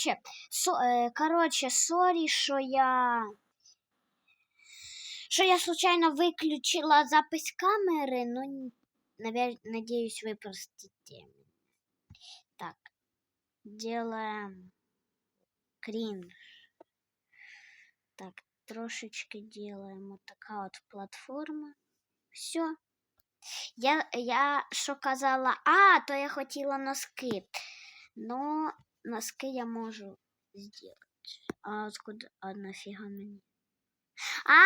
Че, со, е, коротше, сорі, що я. Що я случайно виключила запись камери, ну, навер... надеюсь, вы простите. Так, делаем кринж. Так, трошечки делаем вот такая вот платформа. Все. Я, я що казала, а, то я хотіла носки. Но носки я можу сделать. А откуда, а нафіга мені? А!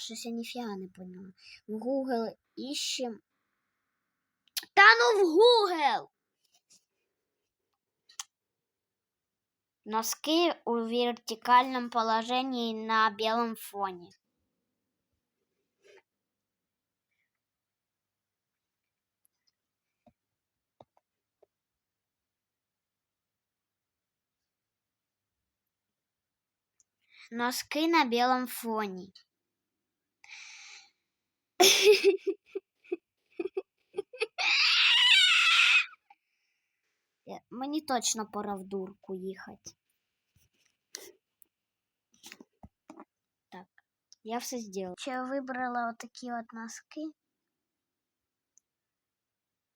Щось я ніфіга не поняла. В Google ищем. Та ну в Google! Носки у вертикальном положении на белом фоне. Носки на белом фоне. Я- Мені точно пора в дурку їхати. Так, я все зробила. Я вибрала отакі от носки.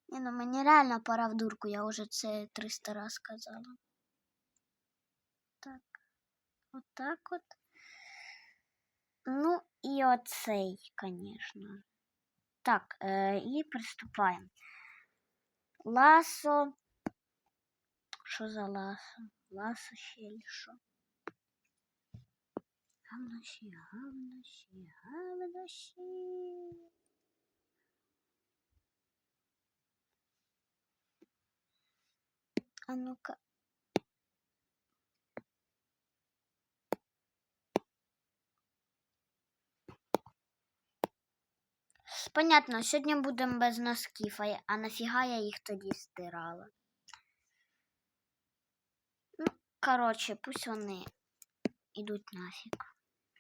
Ні, ну мені реально пора в дурку, я вже це 300 раз сказала. Так, отак от. Ну і оцей, конечно. Так, е, і приступаємо. Ласо. Що за ласо? Ласо ще или що? Гавнощі, гавнощі, гавнощі. А ну-ка. Понятно, сьогодні будемо без носків, а, нафіга я їх тоді стирала. Ну, короче, пусть вони идут нафиг.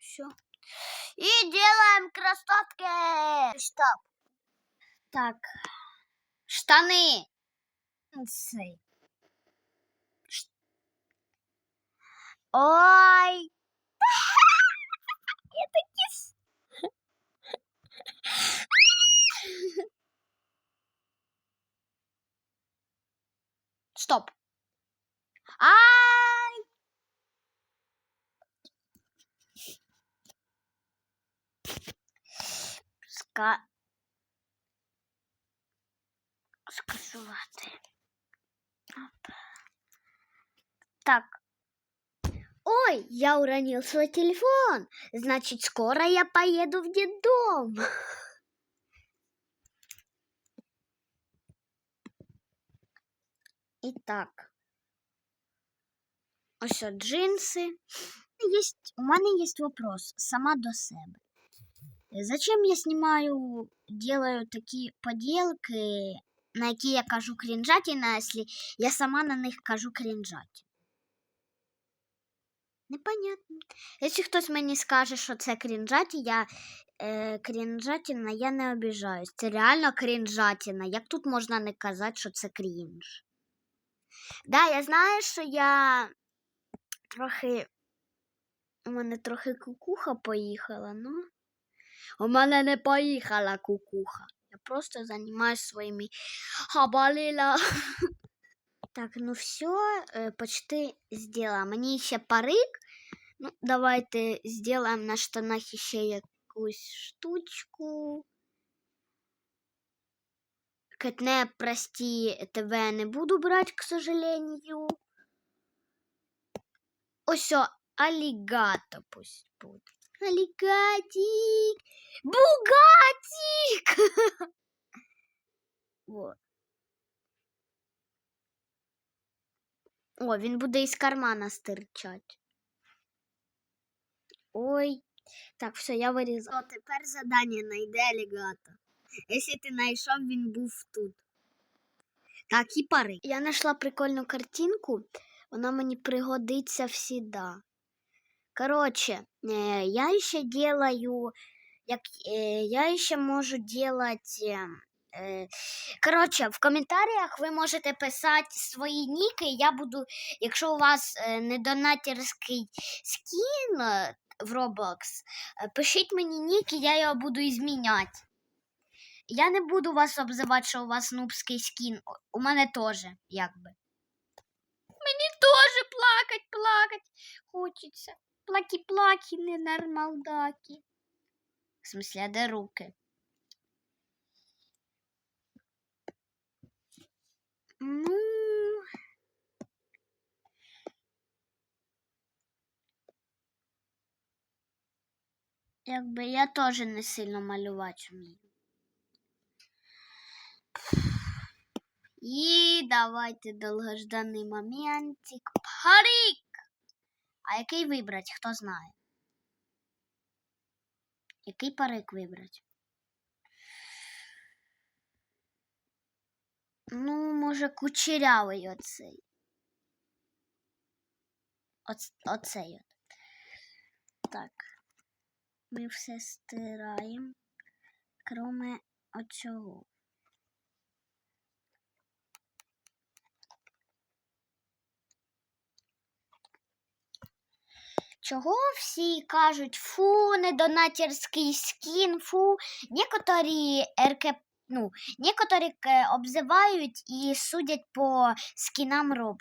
Все. И делаем красотки! Стоп. Так. Штаны. Джинсы. Ш- Ой. Я таки... Стоп. Ай! Ска... Скасувати. Оп. Так. Ой, я уронил свой телефон. Значит, скоро я поеду в детдом. Итак. Ось от джинси. Есть, у мене есть вопрос сама до себе. Зачем я снимаю, делаю такі поділки, на які я кажу крінжатіна, якщо я сама на них кажу крінжаті? Непонятно. Якщо хтось мені скаже, що це крінжаті, я е, крінжатіна, я не обіжаюсь. Це реально крінжатіна. Як тут можна не казати, що це крінж? Да, я знаю, що я трохи. У мене трохи кукуха поїхала, ну. У мене не поїхала кукуха. Я просто займаюсь своїми хабаліла. Так, ну все, э, почти сделала. Мені ще парик. Ну, давайте сделаем на штанах ще якусь штучку. Кетне, прости, ТВ не буду брать, к сожалению. Ось, о, алігато пусть буде. Алігатик! Бугатик! вот. О, він буде із кармана стирчать. Ой. Так, все, я вирізала. О, тепер задання найде алігато. Якщо ти знайшов, він був тут. Так, і пари. Я знайшла прикольну картинку. Вона мені пригодиться всегда. Короче, э, я еще делаю, як, э, я еще можу делать э, Е, Коротше, в коментарях ви можете писати свої ніки. Я буду, якщо у вас е, не донатерський скін е, в Roblox, е, пишіть мені нік, і я його буду зміняти. Я не буду вас обзивати, що у вас нубський скін. У мене теж, якби. Мені теж плакать, плакать хочеться. Плакі-плакі, ненормалдаки. В смысле, а де руки? Ну. Якби я теж не сильно малювати вмію. І давайте довгожданий моментик. Парик! А який вибрати, хто знає? Який парик вибрати? Ну, може, кучерявий оцей. Оц, оцей от. Так. Ми все стираємо, кроме оцього. Чого всі кажуть, фу, недонатерський скін, фу. Некоторі РК, ну, некоторі обзивають і судять по скінам роб,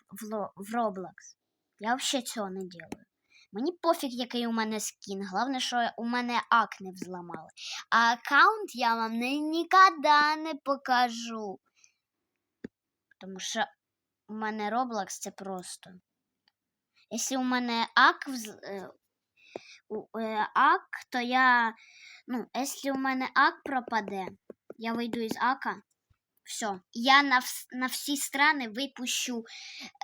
в Roblox. Я взагалі цього не делаю. Мені пофіг, який у мене скін. Головне, що у мене ак не взламали. А аккаунт я вам ніколи не покажу. Тому що у мене Roblox це просто. Якщо у мене ак, у- е, ак, то я. Ну, якщо у мене ак пропаде, я вийду із ака. Все, я на, на всі страни випущу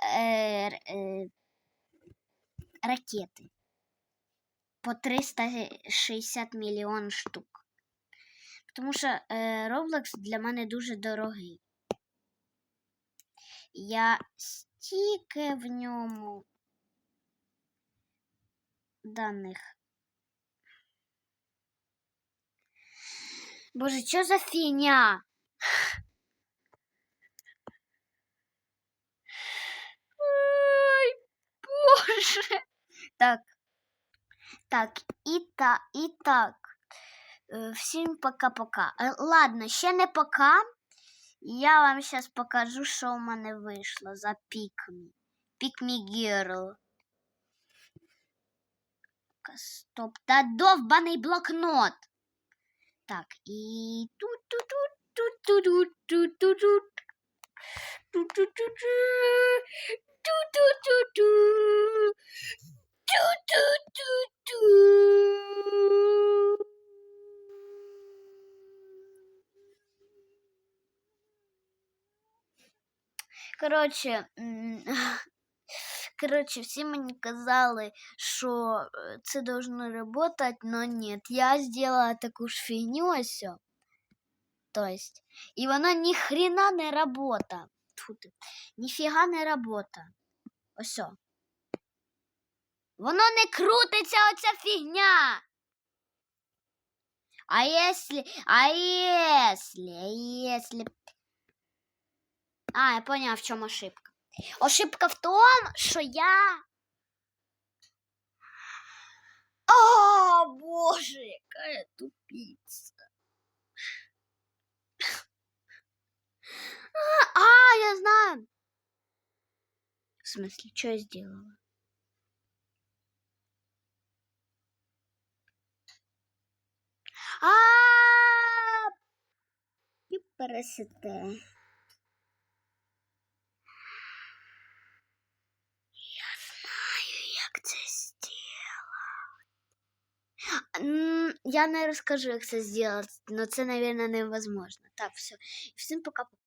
е, е, ракети по 360 мільйон штук. Тому що е, для мене дуже дорогий. Я стільки в ньому даних. Боже, що за фігня? Ой, Боже. Так. Так, і так. Е, Всім пока-пока. Е, Ладно, ще не пока. Я вам зараз покажу, що у мене вийшло за пікмі. Пікмі Girl. Стоп, да довбаный блокнот. Так, и тут тут тут тут тут тут тут тут тут тут тут тут тут Короче, коротше, всі мені казали, що е, це должно работать, но нет. Я сделала таку ж фігню ось. То есть, і вона ні хрена не работа. Тьфу ти. Ніфіга не работа. Ось. Воно не крутиться оця фігня. А если, а если, а если... А, я поняла, в чому ошибка. Ошибка в тому, що я... О, боже, яка я тупица. А, я знаю. В смысле, что я сделала? А, і пересете. Я Я не расскажу, как это сделать, но это, наверное, невозможно. Так, все. Всем пока-пока.